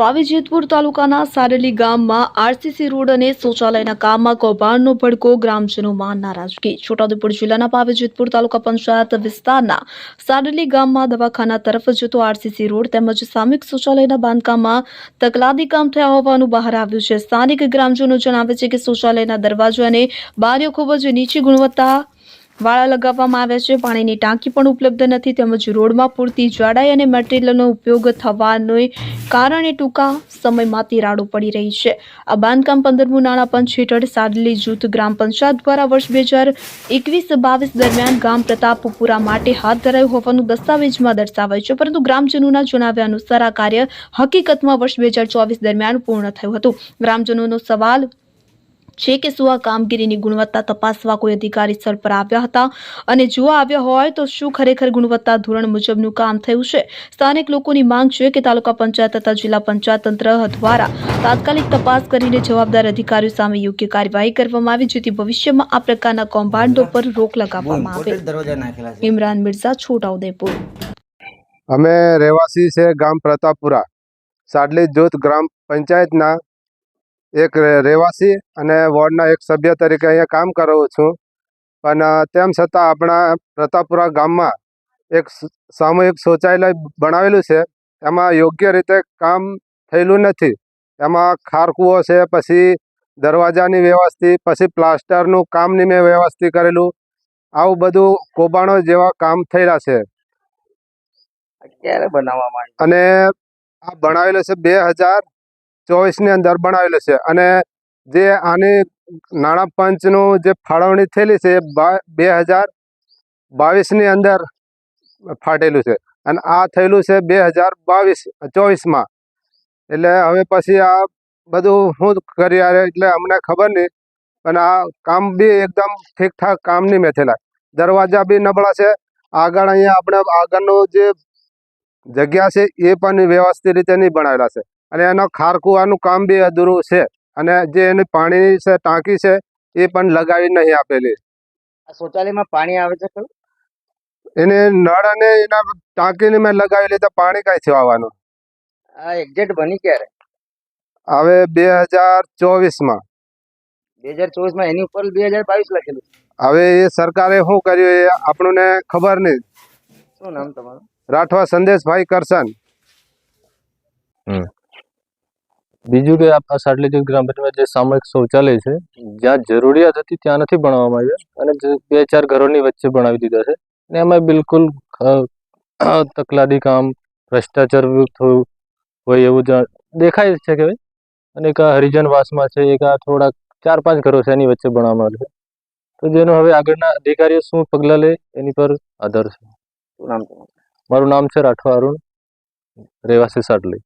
પાવી જેતપુર તાલુકાના સારેલી ગામમાં RCC road અને શૌચાલયના કામમાં કૌભાંડનો ભડકો ગ્રામજનોમાં નારાજગી. છોટાઉદેપુર જિલ્લાના પાવીજેતપુર તાલુકા પંચાયત વિસ્તારના સારેલી ગામમાં દવાખાના તરફ જતો આરસીસી રોડ તેમજ સામૂહિક શૌચાલયના બાંધકામમાં તકલાદી કામ થયા હોવાનું બહાર આવ્યું છે. સ્થાનિક ગ્રામજનો જણાવે છે કે શૌચાલયના દરવાજો અને બારીઓ ખૂબ જ નીચી ગુણવત્તા વાળા લગાવવામાં આવ્યા છે. પાણીની ટાંકી પણ ઉપલબ્ધ નથી. તેમજ રોડમાં પૂરતી જાડાઈ અને મટીરિયલનો ઉપયોગ થવાને કારણે ટૂંકા સમયમાં તિરાડો પડી રહી છે. આ બાંધકામ પંદરમું નાણાં પંચ હેઠળ સાડલી જૂથ ગ્રામ પંચાયત દ્વારા વર્ષ બે હજાર એકવીસ બાવીસ દરમિયાન ગામ પ્રતાપપુરા માટે હાથ ધરાયું હોવાનું દસ્તાવેજમાં દર્શાવાયું છે. પરંતુ ગ્રામજનોના જણાવ્યા અનુસાર આ કાર્ય હકીકતમાં વર્ષ બે હજાર ચોવીસ દરમિયાન પૂર્ણ થયું હતું. ગ્રામજનોનો સવાલ છે કે શું આ કામગીરીની ગુણવત્તા તપાસવા કોઈ અધિકારી સ્થળ પર આવ્યા હતા? અને જો આવ્યા હોય તો શું ખરેખર ગુણવત્તા ધોરણ મુજબનું કામ થયું છે? સ્થાનિક લોકોની માંગ છે કે તાલુકા પંચાયત તથા જિલ્લા પંચાયત તંત્ર દ્વારા તાત્કાલિક તપાસ કરીને જવાબદાર અધિકારીઓ સામે યોગ્ય કાર્યવાહી કરવામાં આવે જેથી ભવિષ્યમાં આ પ્રકારના કૌભાંડો પર રોક લગાવવામાં આવે. ઇમરાન મિર્ઝા છોટાઉદેપુર અમે રહેવાસી છે ગામ પ્રતાપપુરા. સાડલી જોત ગ્રામ પંચાયતના એક રહેવાસી અને વોર્ડના એક સભ્ય તરીકે અહીંયા કામ કરું છું. પણ તેમ છતાં આપણા પ્રતાપપુરા ગામમાં એક સામૂહિક શૌચાલય બનાવેલું છે. એમાં યોગ્ય રીતે કામ થયેલું નથી. એમાં ખારકુઓ છે પછી દરવાજાની વ્યવસ્થિત પછી પ્લાસ્ટરનું કામની મેં વ્યવસ્થિત કરેલું. આવું બધું કોબાણો જેવા કામ થયેલા છે. અને આ બનાવેલો છે બે હજાર ચોવીસની અંદર બનાવેલો છે. અને જે આની નાણાં પંચનું જે ફાળવણી થયેલી છે બા- હજાર બાવીસની અંદર ફાટેલું છે. અને આ થયેલું છે બે હજાર બાવીસ ચોવીસમાં એટલે હવે પછી આ બધું શું કરી એટલે અમને ખબર નહીં. પણ આ કામ બી એકદમ ઠીકઠાક કામ નહીં મેં થયેલા દરવાજા બી નબળા છે. આગળ અહીંયા આપણે આગળનું જે જગ્યા છે એ પણ વ્યવસ્થિત રીતે નહીં બનાવેલા છે. અને એનો ખારકુવાનું કામ બી અધૂરું છે. અને જે એની પાણીની છે ટાંકી છે એ પણ લગાવી નહીં આપેલી. આ શૌચાલયમાં પાણી આવે છે ખરું? એને નળ અને એના ટાંકીને મેં લગાવેલી તો પાણી કાંઈથી આવવાનું? આ એક્ઝેક્ટ બની ક્યારે? હવે બે હજાર ચોવીસમાં. બે હજાર ચોવીસમાં એની ઉપર બે હજાર બાવીસ લખેલું હવે એ સરકારે શું કર્યું એ આપણને ખબર નહીં. શું નામ તમારું? રાઠવા સંદેશભાઈ કરશન. બીજું કે આ સાટલી ગ્રામ પંચાયતમાં જે સામૂહિક શૌચાલય છે જ્યાં જરૂરિયાત હતી ત્યાં નથી ભણવામાં આવ્યા અને જે બે ચાર ઘરોની વચ્ચે બનાવી દીધા છે. અને એમાં બિલકુલ તકલાદી કામ ભ્રષ્ટાચાર થયું હોય એવું દેખાય છે કે ભાઈ. અને એક આ હરિજનવાસમાં છે એક આ થોડાક ચાર પાંચ ઘરો છે એની વચ્ચે ભણવામાં આવ્યું છે. તો જેનો હવે આગળના અધિકારીઓ શું પગલાં લે એની પર આધાર છે. મારું નામ છે રાઠવા અરુણ રહેવાસી સાટલી